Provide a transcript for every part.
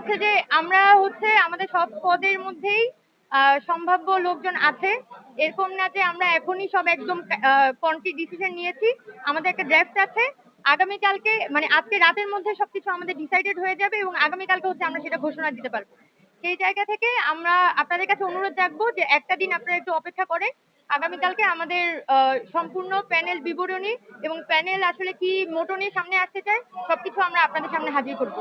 হচ্ছে যে আমরা হচ্ছে আমাদের সব পদের মধ্যেই সম্ভাব্য লোকজন আছে। এরকম না যে আমরা এখনই সব একদম কনক্রিট ডিসিশন নিয়েছি। আমাদের একটা ড্রাফট আছে। আগামীকালকে মানে আজকে রাতের মধ্যে সবকিছু আমাদের ডিসাইডেড হয়ে যাবে এবং আগামীকালকে হচ্ছে আমরা সেটা ঘোষণা দিতে পারব। সেই জায়গা থেকে আমরা আপনাদের কাছে অনুরোধ রাখব যে একটা দিন আপনারা একটু অপেক্ষা করে আগামীকালকে আমাদের সম্পূর্ণ প্যানেল বিবরণী এবং প্যানেল আসলে কি মোটো নিয়ে সামনে আসতে চায়, সবকিছু আমরা আপনাদের সামনে হাজির করব।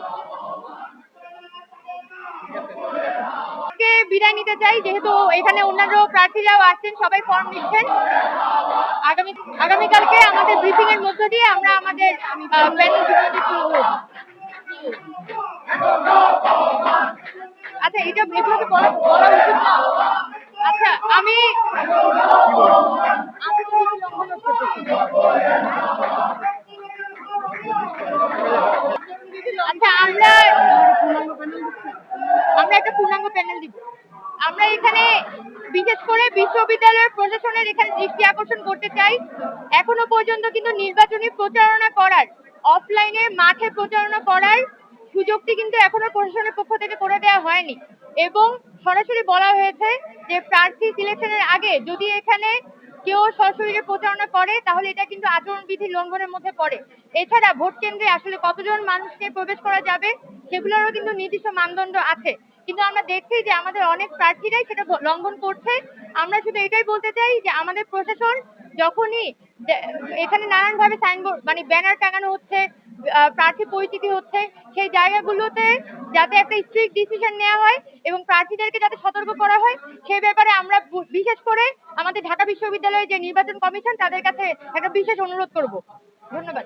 আজকে বিদায় নিতে চাই, যেহেতু এখানে অন্যান্য প্রার্থীরাও আসছেন, সবাই ফর্ম নিচ্ছেন। আগামী, আগামীকালকে আমাদের ব্রিফিং এর মধ্য দিয়ে আমরা আমাদের আচ্ছা এটা না। আচ্ছা আমি। আচ্ছা আমরা একটা পূর্ণাঙ্গ প্যানেল দিব। আমরা এখানে বিশেষ করে বিশ্ববিদ্যালয়ের প্রশাসনের এখানে দৃষ্টি আকর্ষণ করতে চাই। এখনও পর্যন্ত কিন্তু নির্বাচনী প্রচারণা করার অফলাইনে মাঠে প্রচারণা করার সুযোগটি কিন্তু এখনও প্রশাসনের পক্ষ থেকে করে দেওয়া হয়নি। এবং সরাসরি বলা হয়েছে যে প্রার্থী সিলেকশনের আগে যদি এখানে কেউ সশরীরে প্রচারণা করে, তাহলে এটা কিন্তু আচরণবিধি লঙ্ঘনের মধ্যে পড়ে। এছাড়া ভোট কেন্দ্রে আসলে কতজন মানুষকে প্রবেশ করা যাবে, সেগুলোরও কিন্তু নির্দিষ্ট মানদণ্ড আছে। কিন্তু আমরা দেখছি যে আমাদের অনেক প্রার্থীরাই সেটা লঙ্ঘন করছে। আমরা শুধু এটাই বলতে চাই যে আমাদের প্রশাসন যখনই এখানে নানানভাবে সাইনবোর্ড মানে ব্যানার টাঙানো হচ্ছে প্রার্থী পরিচিতি হচ্ছে, সেই জায়গাগুলোতে যাতে একটা স্ট্রিক্ট ডিসিশন নেওয়া হয় এবং প্রার্থীদেরকে যাতে সতর্ক করা হয় সেই ব্যাপারে আমরা বিশেষ করে আমাদের ঢাকা বিশ্ববিদ্যালয়ের যে নির্বাচন কমিশন, তাদের কাছে একটা বিশেষ অনুরোধ করব। ধন্যবাদ।